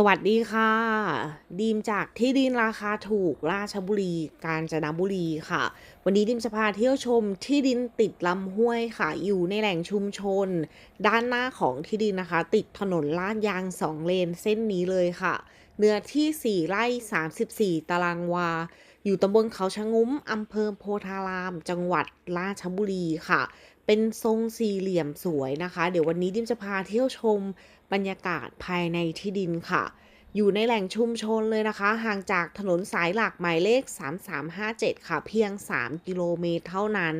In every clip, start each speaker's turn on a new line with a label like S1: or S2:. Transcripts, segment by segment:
S1: สวัสดีค่ะ ดีมจากที่ดินราคาถูกราชบุรีกาญจนบุรีค่ะ วันนี้ดิมจะพาเที่ยวชมที่ดินติดลำห้วยค่ะ อยู่ในแหล่งชุมชน ด้านหน้าของที่ดินนะคะ ติดถนนลาดยางสองเลนเส้นนี้เลยค่ะ เนื้อที่ 4 ไร่ 34 ตารางวา อยู่ตำบลเขาชะงุ้มอำเภอโพธาราม จังหวัดราชบุรีค่ะ เป็นทรงสี่เหลี่ยมสวยนะคะ เดี๋ยววันนี้ดิมจะพาเที่ยวชมบรรยากาศภายในที่ดินค่ะ อยู่ในแหล่งชุมชนเลยนะคะ ห่างจากถนนสายหลักหมายเลข 3357 ค่ะ เพียง 3 กิโลเมตรเท่านั้น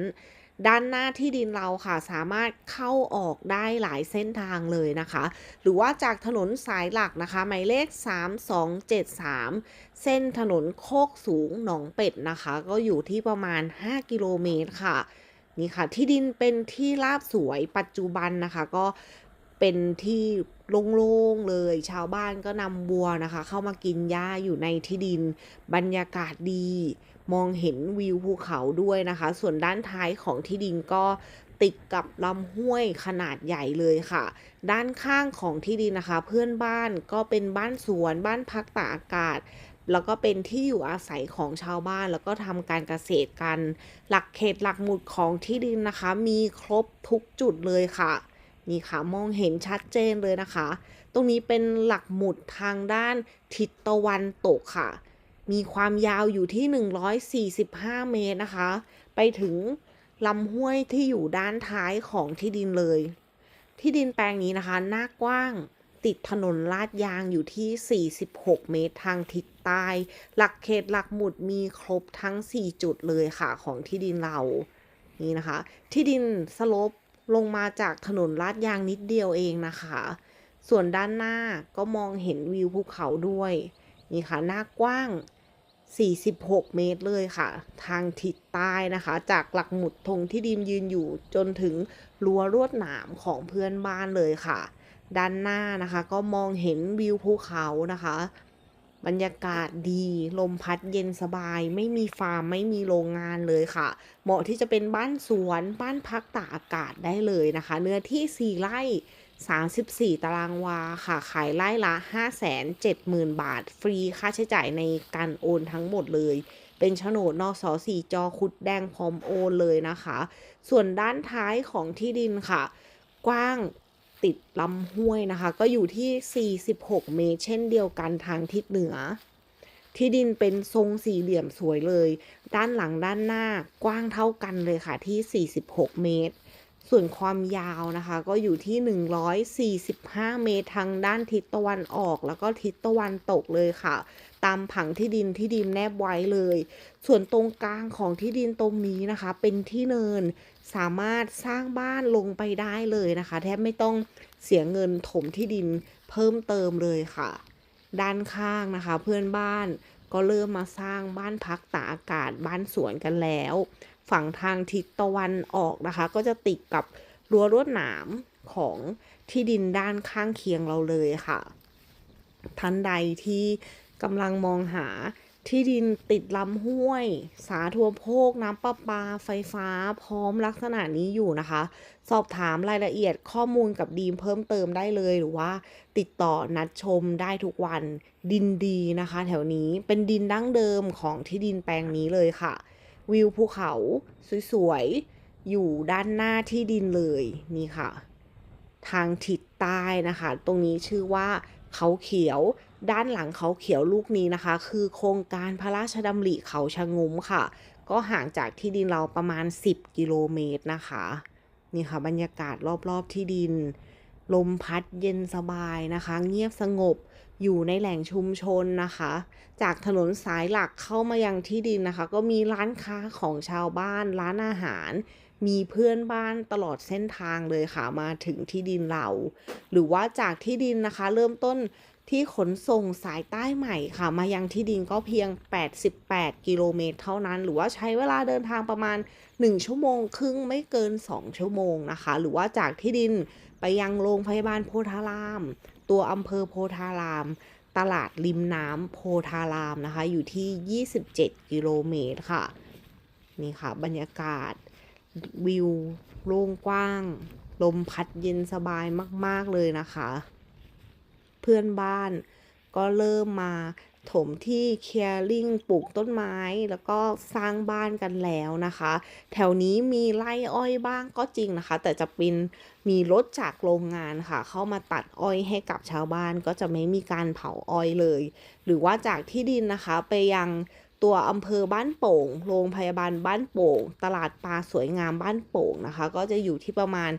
S1: ด้านหน้าที่ดินเราค่ะ สามารถเข้าออกได้หลายเส้นทางเลยนะคะ หรือว่าจากถนนสายหลักนะคะ หมายเลข 3273 เส้นถนนโคกสูงหนองเป็ดนะคะ ก็อยู่ที่ประมาณ 5 กิโลเมตรค่ะ นี่ค่ะ ที่ดินเป็นที่ราบสวยปัจจุบันนะคะ ก็เป็นที่โล่งๆเลย ชาวบ้านก็นำวัวนะคะ เข้ามากินหญ้าอยู่ในที่ดินบรรยากาศดี มองเห็นวิวภูเขาด้วยนะคะ ส่วนด้านท้ายของที่ดินก็ติดกับลำห้วยขนาดใหญ่เลยค่ะ ด้านข้างของที่ดินนะคะ เพื่อนบ้านก็เป็นบ้านสวนบ้านพักตากอากาศ แล้วก็เป็นที่อยู่อาศัยของชาวบ้าน แล้วก็ทำการเกษตรกัน หลักเขตหลักหมุดของที่ดินนะคะ มีครบทุกจุดเลยค่ะ นี่ค่ะมองเห็นชัดเจนเลยนะคะ ตรงนี้เป็นหลักหมุดทางด้านทิศตะวันตกค่ะ มีความยาวอยู่ที่ 145 เมตรนะคะ ไปถึงลำห้วยที่อยู่ด้านท้ายของที่ดินเลย ที่ดินแปลงนี้นะคะ หน้ากว้างติดถนนลาดยางอยู่ที่ 46 เมตรทางทิศ ใต้หลักเขตหลักหมุดมีครบทั้ง 4 จุดเลยค่ะของที่ดินเรา นี่นะคะ ที่ดินสลบลงมาจากถนนลาดยางนิดเดียวเองนะคะ ส่วนด้านหน้าก็มองเห็นวิวภูเขาด้วย นี่ค่ะ หน้ากว้าง 46 เมตรเลยค่ะ ทางทิศใต้นะคะ จากหลักหมุดธงที่ดิมยืนอยู่จนถึงรั้วลวดหนามของเพื่อนบ้านเลยค่ะ ด้านหน้านะคะ ก็มองเห็นวิวภูเขานะคะ บรรยากาศดี ลมพัดเย็นสบาย ไม่มีฟาร์ม ไม่มีโรงงานเลยค่ะ เหมาะที่จะเป็นบ้านสวน บ้านพักตากอากาศได้เลยนะคะ เนื้อที่ 4 ไร่ 34 ตารางวาค่ะ ขายไร่ละ 570,000 บาท ฟรีค่าใช้จ่ายในการโอนทั้งหมดเลย เป็นโฉนดนอสอสีจอคุดแดงพร้อมโอนเลยนะคะ ส่วนด้านท้ายของที่ดินค่ะ กว้าง ติดลำห้วยนะคะ ก็อยู่ที่ 46 เมตร เช่นเดียวกันทางทิศเหนือ ที่ดินเป็นทรงสี่เหลี่ยมสวยเลย ด้านหลังด้านหน้ากว้างเท่ากันเลยค่ะที่ 46 เมตร ส่วนความยาวนะคะ ก็อยู่ที่ 145 เมตรทางด้านทิศตะวันออก แล้วก็ทิศตะวันตกเลยค่ะ ตามผังที่ดินที่ดินแนบไว้เลย ส่วนตรงกลางของที่ดินตรงนี้นะคะ เป็นที่เนินสามารถสร้างบ้านลงไปได้เลยนะคะ แทบไม่ต้องเสียเงินถมที่ดินเพิ่มเติมเลยค่ะ ด้านข้างนะคะ เพื่อนบ้านก็เริ่มมาสร้างบ้านพักตากอากาศบ้านสวนกันแล้ว ฝั่งทางทิศตะวันออกนะคะ ก็จะติดกับรั้วลวดหนามของที่ดินด้านข้างเคียงเราเลยค่ะท่านใดที่กำลังมองหาที่ดินติดลำห้วย สาธารณโภคน้ำประปา ไฟฟ้า พร้อมลักษณะนี้อยู่นะคะ สอบถามรายละเอียดข้อมูลกับดีมเพิ่มเติมได้เลยหรือว่า ติดต่อนัดชมได้ทุกวันดินดีนะคะ แถวนี้เป็นดินดั้งเดิมของที่ดินแปลงนี้เลยค่ะ วิวภูเขาสวยๆ อยู่ด้านหน้าที่ดินเลยนี่ค่ะ ทางทิศใต้นะคะ ตรงนี้ชื่อว่าเขาเขียวด้านหลังเขาเขียวลูกนี้นะคะ คือโครงการพระราชดำริเขาชะงุ้มค่ะ ก็ห่างจากที่ดินเราประมาณ 10 กิโลเมตรนะคะ นี่ค่ะบรรยากาศรอบๆที่ดิน ลมพัดเย็นสบายนะคะ เงียบสงบอยู่ในแหล่งชุมชนนะคะ จากถนนสายหลักเข้ามายังที่ดินนะคะ ก็มีร้านค้าของชาวบ้าน ร้านอาหาร มีเพื่อนบ้านตลอดเส้นทางเลยค่ะมาถึงที่ดินเรา หรือว่าจากที่ดินนะคะ เริ่มต้นที่ขนส่งสายใต้ใหม่ค่ะ มายังที่ดินก็เพียง 88 กิโลเมตรเท่านั้น หรือว่าใช้เวลาเดินทางประมาณ 1 ชั่วโมง ครึ่งไม่เกิน 2 ชั่วโมงนะคะ หรือว่าจากที่ดิน ไปยังโรงพยาบาลโพธาราม ตัวอำเภอโพธาราม ตลาดริมน้ำโพธารามนะคะ อยู่ที่ 27 กิโลเมตรค่ะ นี่ค่ะ บรรยากาศวิวโล่งกว้าง ลมพัดเย็นสบายมาก ๆ เลยนะคะ เพื่อนบ้านก็เริ่มมา ถมที่เคลียร์ลิงปลูกต้นไม้ แล้วก็สร้างบ้านกันแล้วนะคะ แถวนี้มีไร่อ้อยบ้างก็จริงนะคะ แต่จะเป็นมีรถจากโรงงานค่ะ เข้ามาตัดอ้อยให้กับชาวบ้านก็จะไม่มีการเผาอ้อยเลย หรือว่าจากที่ดินนะคะไปยังตัวอำเภอบ้านโป่ง โรงพยาบาลบ้านโป่ง ตลาดปลาสวยงามบ้านโป่งนะคะ ก็จะอยู่ที่ประมาณ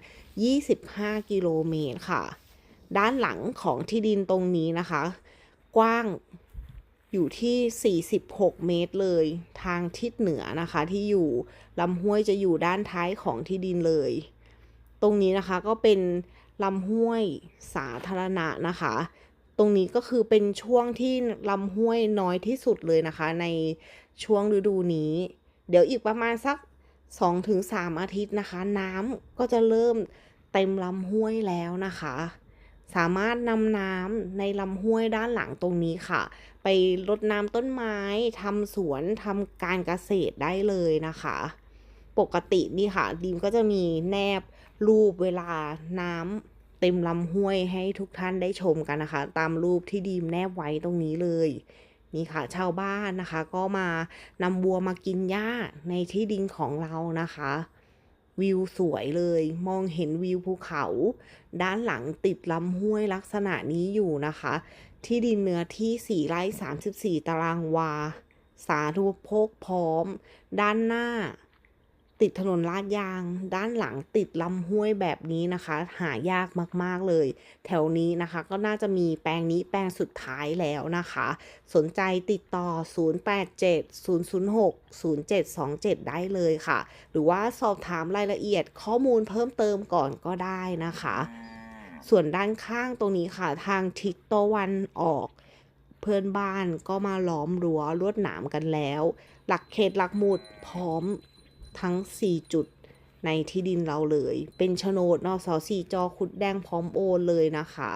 S1: 25 กิโลเมตรค่ะ ด้านหลังของที่ดินตรงนี้นะคะ กว้าง อยู่ที่ 46 เมตรเลย ทางทิศเหนือนะคะที่อยู่ลำห้วยจะอยู่ด้านท้ายของที่ดินเลย ตรงนี้นะคะก็เป็นลำห้วยสาธารณะนะคะ ตรงนี้ก็คือเป็นช่วงที่ลำห้วยน้อยที่สุดเลยนะคะ ในช่วงฤดูนี้ เดี๋ยวอีกประมาณสัก 2-3 อาทิตย์นะคะ น้ำก็จะเริ่มเต็มลำห้วยแล้วนะคะ สามารถนำน้ำในลำห้วยด้านหลังตรงนี้ค่ะ ไปรดน้ำต้นไม้ทำสวนทำการเกษตรได้เลยนะคะ ปกตินี่ค่ะดีมก็จะมีแนบรูปเวลาน้ำเต็มลำห้วยให้ทุกท่านได้ชมกันนะคะ ตามรูปที่ดีมแนบไว้ตรงนี้เลยนี่ค่ะชาวบ้านนะคะ ก็มานำบัวมากินหญ้าในที่ดินของเรานะคะ วิวสวยเลย มองเห็นวิวภูเขา ด้านหลังติดลำห้วยลักษณะนี้อยู่นะคะ ที่ดินเนื้อที่ 4 ไร่ 34 ตารางวา สาธุโภคพร้อม ด้านหน้า ติดถนนลาดยาง ด้านหลังติดลำห้วยแบบนี้นะคะ หายากมาก ๆ เลย แถวนี้นะคะก็น่าจะมีแปลงนี้แปลงสุดท้ายแล้วนะคะ สนใจติดต่อ 087-006-0727 ได้เลยค่ะ หรือว่าสอบถามรายละเอียดข้อมูลเพิ่มเติมก่อนก็ได้นะคะ ส่วนด้านข้างตรงนี้ค่ะ ทางทิศตะวันออกเพื่อนบ้านก็มาล้อมรั้วลวดหนามกันแล้ว หลักเขตหลักหมุดพร้อม ทั้ง 4 จุดในที่ดินเราเลย เป็นโฉนดนอสสี่จอคุดแดงพร้อมโอนเลยนะคะ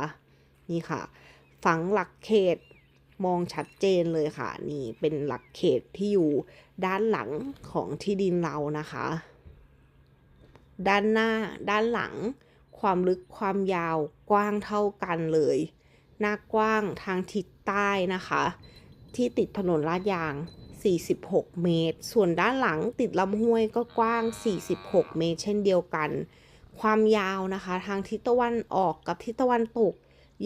S1: นี่ค่ะ ฝังหลักเขตมองชัดเจนเลยค่ะ นี่เป็นหลักเขตที่อยู่ด้านหลังของที่ดินเรานะคะ ด้านหน้าด้านหลัง ความลึกความยาวกว้างเท่ากันเลย หน้ากว้างทางทิศใต้นะคะ ที่ติดถนนลาดยาง 46 เมตร ส่วนด้านหลังติดลำห้วยก็กว้าง 46 เมตร เช่นเดียวกัน ความยาวนะคะ ทางทิศตะวันออกกับทิศตะวันตก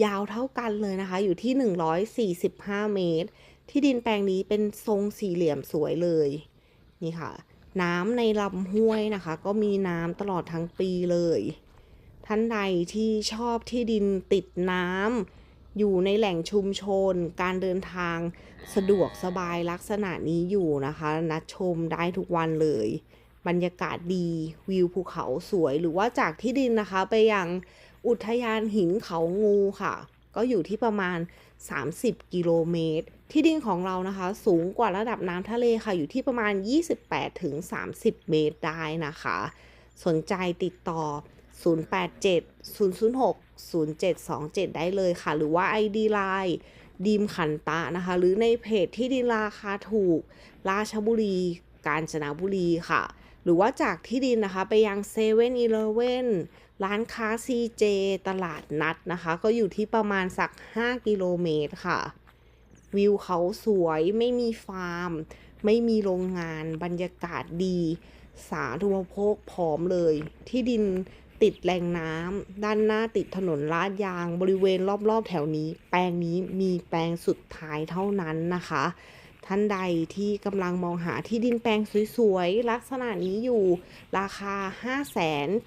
S1: ยาวเท่ากันเลยนะคะ อยู่ที่ 145 เมตร ที่ดินแปลงนี้เป็นทรงสี่เหลี่ยมสวยเลย นี่ค่ะ น้ำในลำห้วยนะคะ ก็มีน้ำตลอดทั้งปีเลย ท่านใดที่ชอบที่ดินติดน้ำ อยู่ในแหล่งชุมชน การเดินทางสะดวกสบายลักษณะนี้อยู่นะคะ นัดชมได้ทุกวันเลย บรรยากาศดีวิวภูเขาสวยหรือว่าจากที่ดินนะคะ ไปยังอุทยานหินเขางูค่ะ ก็อยู่ที่ประมาณ 30 กิโลเมตร ที่ดินของเรานะคะ สูงกว่าระดับน้ำทะเลค่ะ อยู่ที่ประมาณ 28ถึง30 เมตรได้นะคะ สนใจติดต่อ 087 006 0727 ได้เลยค่ะ หรือว่า ID Line ดีมขันตะนะคะ หรือในเพจที่ดินราคาถูก ราชบุรี กาญจนบุรีค่ะ หรือว่าจากที่ดินนะคะไปยังเซเว่นอีเลเว่นร้านค้า CJ ตลาดนัดนะคะ ก็อยู่ที่ประมาณสัก 5 กิโลเมตรค่ะ วิวเขาสวยไม่มีฟาร์ม ไม่มีโรงงานบรรยากาศดี สาธารณูปโภคพร้อมเลย ที่ดิน ติดแหล่งน้ำด้านหน้าติดถนนลาดยาง บริเวณรอบๆ แถวนี้ แปลงนี้มีแปลงสุดท้ายเท่านั้นนะคะ ท่านใดที่กำลังมองหาที่ดินแปลงสวยๆ ลักษณะนี้อยู่ ราคา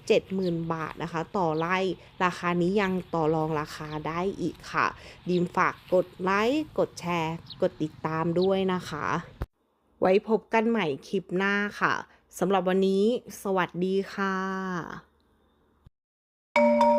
S1: 570,000 บาทนะคะ ต่อไร่ราคานี้ยังต่อรองราคาได้อีกค่ะ ดิมฝากกดไลค์กดแชร์ กดติดตามด้วยนะคะ ไว้พบกันใหม่คลิปหน้าค่ะสำหรับวันนี้ สวัสดีค่ะ you